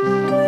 Música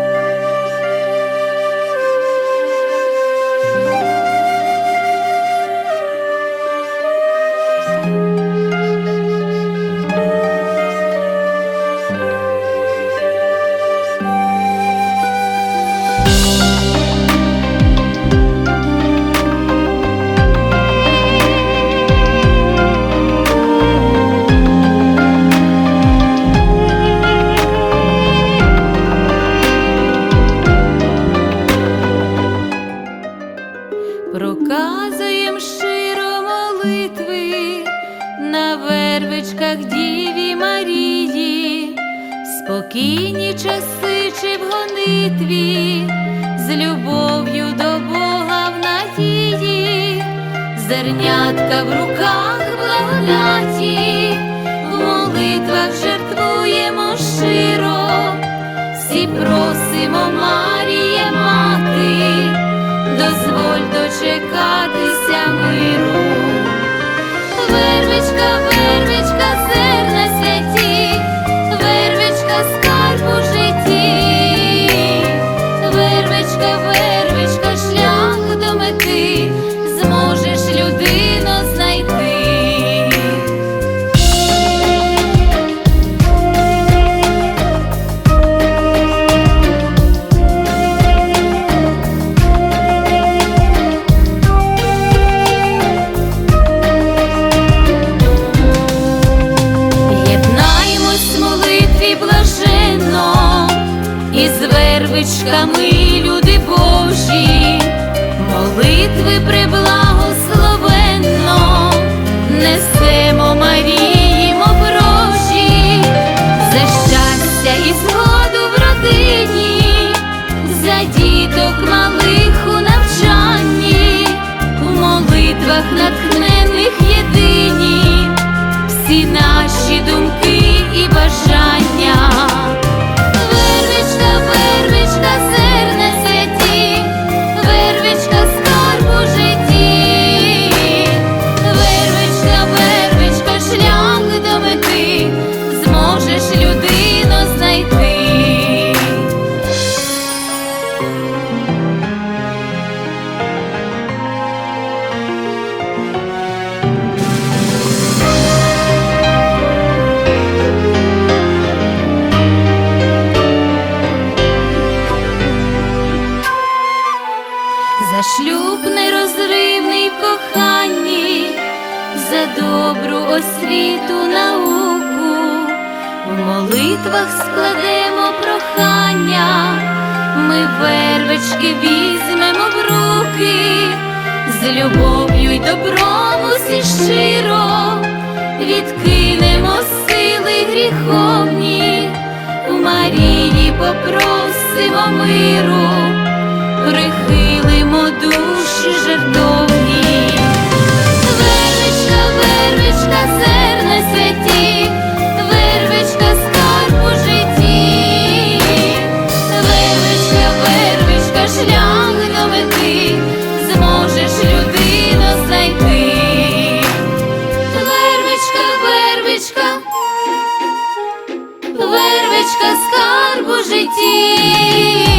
спокійні часи чи в гонитві, з любов'ю до Бога в надії, зернятка в руках благодаті, в молитвах жертвуємо щиро, всі просимо Маріє мати дозволь дочекатися миру. Вервичками, люди Божі, молитви приблагословенно, За шлюб нерозривний в коханні, за добру освіту науку, в молитвах складемо прохання, ми вервички візьмемо в руки, з любов'ю й добром усі щиро відкинемо сили гріховні, у Марії попросимо миру прихилимо душі жертовні. Вервичка, вервичка, зерна святі, вервичка, скарб у житті, вервичка, вервичка, шлях до мети, зможеш людину знайти. Вервичка, вервичка, вервичка, скарб у житті,